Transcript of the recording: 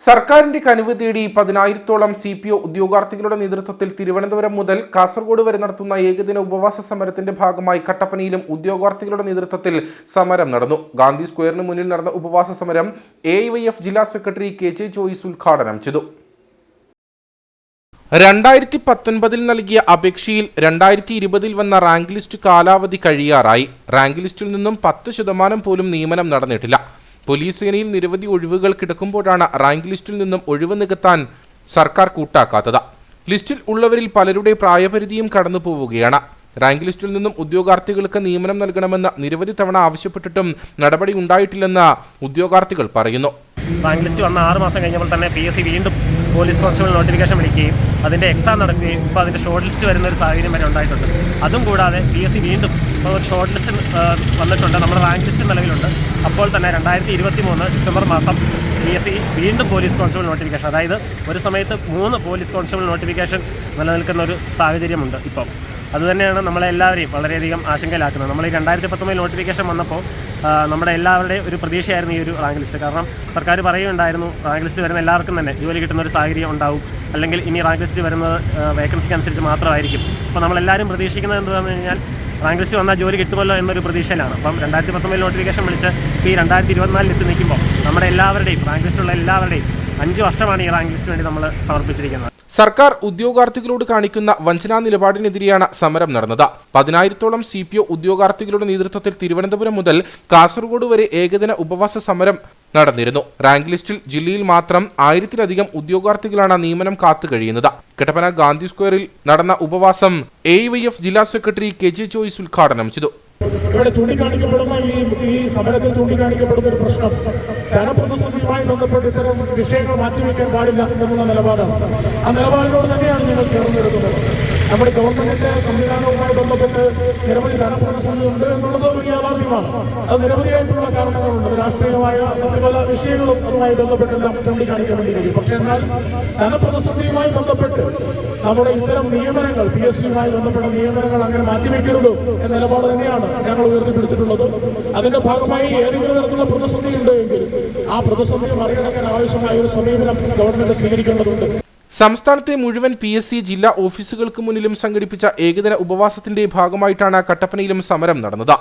സർക്കാരിന്റെ കനിവ് തേടി പതിനായിരത്തോളം സി പി ഒ ഉദ്യോഗാർത്ഥികളുടെ നേതൃത്വത്തിൽ തിരുവനന്തപുരം മുതൽ കാസർഗോഡ് വരെ നടത്തുന്ന ഏകദിന ഉപവാസ സമരത്തിന്റെ ഭാഗമായി കട്ടപ്പനയിലും ഉദ്യോഗാർത്ഥികളുടെ നേതൃത്വത്തിൽ സമരം നടന്നു. ഗാന്ധി സ്ക്വയറിന് മുന്നിൽ നടന്ന ഉപവാസ സമരം എ ജില്ലാ സെക്രട്ടറി കെ ജെ ജോയിസ് ഉദ്ഘാടനം ചെയ്തു. രണ്ടായിരത്തി പത്തൊൻപതിൽ നൽകിയ അപേക്ഷയിൽ രണ്ടായിരത്തി ഇരുപതിൽ വന്ന റാങ്ക് ലിസ്റ്റ് കാലാവധി കഴിയാറായി. റാങ്ക് ലിസ്റ്റിൽ നിന്നും പത്ത് ശതമാനം പോലും നിയമനം നടന്നിട്ടില്ല. പോലീസ് സേനയിൽ നിരവധി ഒഴിവുകൾ കിടക്കുമ്പോഴാണ് റാങ്ക് ലിസ്റ്റിൽ നിന്നും ഒഴിവ് നികത്താൻ സർക്കാർ കൂട്ടാക്കാത്തത്. ലിസ്റ്റിൽ ഉള്ളവരിൽ പലരുടെ പ്രായപരിധിയും കടന്നു പോവുകയാണ്. റാങ്ക് ലിസ്റ്റിൽ നിന്നും ഉദ്യോഗാർത്ഥികൾക്ക് നിയമനം നൽകണമെന്ന് നിരവധി തവണ ആവശ്യപ്പെട്ടിട്ടും നടപടി ഉണ്ടായിട്ടില്ലെന്ന് ഉദ്യോഗാർത്ഥികൾ പറയുന്നു. റാങ്ക് ലിസ്റ്റ് വന്ന ആറ് മാസം കഴിഞ്ഞപ്പോൾ തന്നെ പി എസ് സി വീണ്ടും പോലീസ് കോൺസ്റ്റബിൾ നോട്ടിഫിക്കേഷൻ വിളിക്കുകയും അതിന്റെ എക്സാം നടക്കുകയും ഇപ്പോൾ അതിന്റെ ഷോർട്ട് ലിസ്റ്റ് വരുന്ന ഒരു സാഹചര്യം വരെ ഉണ്ടായിട്ടുണ്ട്. അതും കൂടാതെ പി എസ് സി വീണ്ടും ഷോർട്ട് ലിസ്റ്റ് വന്നിട്ടുണ്ട്. നമ്മുടെ റാങ്ക് ലിസ്റ്റ് നിലവിലുണ്ട്. അപ്പോൾ തന്നെ രണ്ടായിരത്തി ഇരുപത്തി മൂന്ന് ഡിസംബർ മാസം പി എസ് സി വീണ്ടും പോലീസ് കോൺസ്റ്റബിൾ നോട്ടിഫിക്കേഷൻ അതായത് ഒരു സമയത്ത് മൂന്ന് പോലീസ് കോൺസ്റ്റബിൾ നോട്ടിഫിക്കേഷൻ നിലനിൽക്കുന്ന ഒരു സാഹചര്യമുണ്ട് ഇപ്പം. അതുതന്നെയാണ് നമ്മളെല്ലാവരെയും വളരെയധികം ആശങ്കയിലാക്കുന്നത്. നമ്മൾ ഈ രണ്ടായിരത്തി പത്തൊമ്പതിൽ നോട്ടിഫിക്കേഷൻ വന്നപ്പോൾ നമ്മുടെ എല്ലാവരുടെയും ഒരു പ്രതീക്ഷയായിരുന്നു ഈ ഒരു റാങ്ക് ലിസ്റ്റ് കാരണം സർക്കാർ പറയുകയുണ്ടായിരുന്നു റാങ്ക് ലിസ്റ്റ് വരുന്ന എല്ലാവർക്കും തന്നെ ജോലി കിട്ടുന്ന ഒരു സാഹചര്യം ഉണ്ടാവും. അല്ലെങ്കിൽ ഇനി റാങ്ക് ലിസ്റ്റ് വരുന്നത് വേക്കൻസിക്ക് അനുസരിച്ച് മാത്രമായിരിക്കും. അപ്പോൾ നമ്മളെല്ലാവരും പ്രതീക്ഷിക്കുന്നത് എന്താണെന്ന് കഴിഞ്ഞാൽ റാങ്ക് ലിസ്റ്റ് വന്നാൽ ജോലി കിട്ടുമല്ലോ എന്നൊരു പ്രതീക്ഷയിലാണ്. അപ്പം രണ്ടായിരത്തി പത്തൊമ്പതിൽ നോട്ടിഫിക്കേഷൻ വിളിച്ച് ഈ രണ്ടായിരത്തി ഇരുപത്തിനാലിൽ എത്തി നിൽക്കുമ്പോൾ നമ്മുടെ എല്ലാവരുടെയും റാങ്ക് ലിസ്റ്റിലുള്ള എല്ലാവരുടെയും അഞ്ച് വർഷമാണ് ഈ റാങ്ക് ലിസ്റ്റിന് വേണ്ടി നമ്മൾ സമർപ്പിച്ചിരിക്കുന്നത്. സർക്കാർ ഉദ്യോഗാർത്ഥികളോട് കാണിക്കുന്ന വഞ്ചനാ നിലപാടിനെതിരെയാണ് സമരം നടന്നത്. പതിനായിരത്തോളം സി പി ഒ ഉദ്യോഗാർത്ഥികളുടെ നേതൃത്വത്തിൽ തിരുവനന്തപുരം മുതൽ കാസർഗോഡ് വരെ ഏകദിന ഉപവാസ സമരം നടന്നിരുന്നു. റാങ്ക് ലിസ്റ്റിൽ ജില്ലയിൽ മാത്രം ആയിരത്തിലധികം ഉദ്യോഗാർത്ഥികളാണ് നിയമനം കാത്തുകഴിയുന്നത്. കട്ടപ്പന ഗാന്ധി സ്ക്വയറിൽ നടന്ന ഉപവാസം എ വൈ എഫ് ജില്ലാ സെക്രട്ടറി കെ ജെ ജോയിസ് ഉദ്ഘാടനം ചെയ്തു. ഇവിടെ ചൂണ്ടിക്കാണിക്കപ്പെടുന്ന ഈ ഈ സമരത്തിൽ ചൂണ്ടിക്കാണിക്കപ്പെടുന്ന ഒരു പ്രശ്നം. ധനപ്രതിസന്ധിയുമായി ബന്ധപ്പെട്ട് ഇത്തരം വിഷയങ്ങൾ മാറ്റിവെക്കാൻ പാടില്ല എന്നുള്ള നിലപാടാണ് ആ നിലപാടിനോട് തന്നെയാണ് ഞങ്ങൾ ചേർന്നെടുക്കുന്നത്. നമ്മുടെ ഗവൺമെന്റിന്റെ സംവിധാനവുമായി ബന്ധപ്പെട്ട് നിരവധി ധനപ്രതിസന്ധിയുണ്ട് എന്നുള്ളത് ഒരു യാഥാർത്ഥ്യമാണ്. അത് നിരവധിയായിട്ടുള്ള കാരണങ്ങളുണ്ട്. രാഷ്ട്രീയമായ മറ്റു പല വിഷയങ്ങളും അതുമായി ബന്ധപ്പെട്ടെല്ലാം ചൂണ്ടിക്കാണിക്കാൻ വേണ്ടി കഴിയും പക്ഷെ എന്നാൽ ധനപ്രതിസന്ധിയുമായി ബന്ധപ്പെട്ട് നമ്മുടെ ഇത്തരം നിയമനങ്ങൾ പി എസ് സിയുമായി ബന്ധപ്പെട്ട നിയമനങ്ങൾ അങ്ങനെ മാറ്റിവെക്കരുത് എന്ന നിലപാട് തന്നെയാണ് ഞങ്ങൾ ഉയർത്തിപ്പിടിച്ചിട്ടുള്ളത്. അതിന്റെ ഭാഗമായി ഏതെങ്കിലും തരത്തിലുള്ള പ്രതിസന്ധി ഉണ്ട് എങ്കിൽ ആ പ്രതിസന്ധി മറികടക്കാൻ ആവശ്യമായ ഒരു സമീപനം ഗവൺമെന്റ് സ്വീകരിക്കേണ്ടതുണ്ട്. സംസ്ഥാനത്തെ മുഴുവൻ പി എസ് സി ജില്ലാ ഓഫീസുകൾക്ക് മുന്നിലും സംഘടിപ്പിച്ച ഏകദിന ഉപവാസത്തിന്റെ ഭാഗമായിട്ടാണ് കട്ടപ്പനയിലും സമരം നടന്നത്.